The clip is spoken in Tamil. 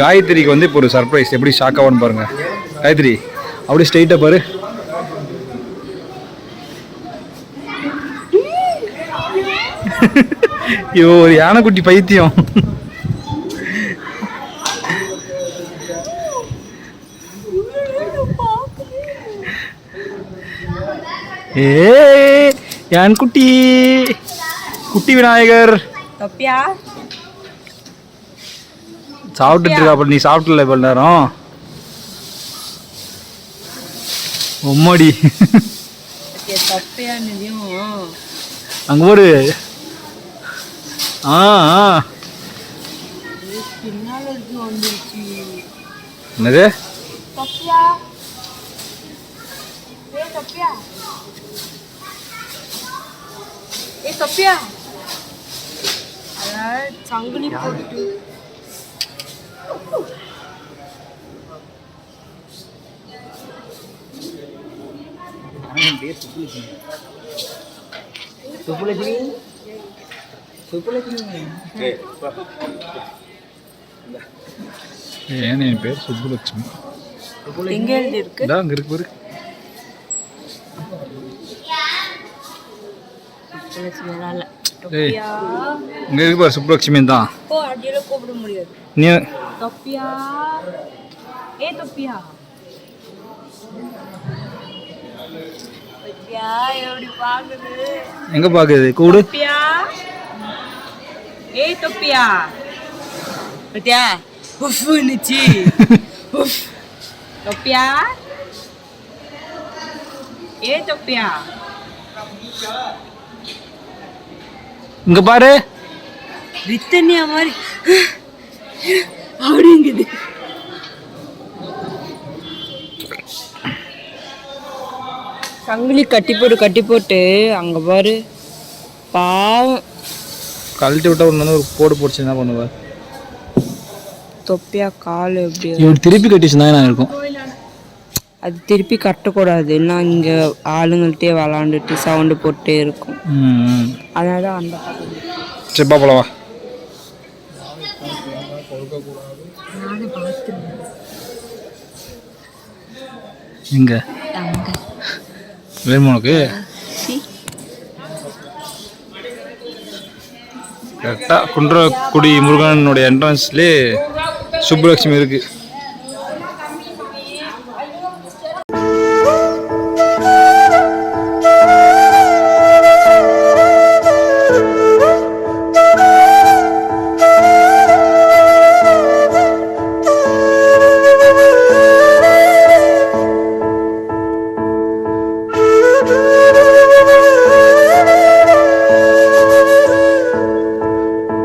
காயத்ரிக்கு வந்து இப்போ ஒரு சர்ப்ரைஸ் எப்படி ஷாக் ஆகும்னு பாருங்க. காயத்ரி அப்படியே ஸ்ட்ரெயிட்டாக பாரு. ஐயோ ஒரு யானைக்குட்டி பைத்தியம். ஏ யான் குட்டி குட்டி விநாயகர். தப்பியா? சாப்பிட்டுட்டு இருக்கா அப்ப நீ சாப்பிட்டல இவ்வளவு நேரம்? உம்மாடி. அங்க ஒரு ஆ ஆ. என்னது? ஏ தொப்பியா? ஏ தொப்பியா அதாவது சங்கிலி போட்டு ஏன் என் பேர் சுப்புலட்சுமி? எங்க இருக்கு அங்க இருக்கு பாரு இங்க இருக்கு பாரு சுப்புலட்சுமி தான். கூப்பிட முடியாது. நீ தொப்பியா ஏ தொப்பியா எங்க பாக்குது கூடு. தொப்பியா? ஏ தொப்பியா? பத்தியா? உஃப்னுச்சு உஃப். தொப்பியா? ஏ தொப்பியா? இங்க பாரு. ரித்தன்யா மாதிரி. அப்படிங்குது சங்கிலி கட்டி போட்டு கட்டி போட்டு அங்க பாரு. பாவம். கழட்டி விட்டா ஒன்று ஒரு போடு போடுச்சு என்ன பண்ணுவ? தொப்பியா கால் எப்படி இவர் திருப்பி கட்டிச்சுனா நான் இருக்கும்? அது திருப்பி கட்டக்கூடாது. இல்லைன்னா இங்கே ஆளுங்கள்ட்டே விளாண்டுட்டு சவுண்டு போட்டே இருக்கும். ம் அதனால தான் அந்த பக்கம். சரி பாப்பலவா எங்க? ரேமோனுக்கு? கரெக்டாக குன்றக்குடி முருகனுடைய என்ட்ரன்ஸ்லேயே சுப்புலட்சுமி இருக்குது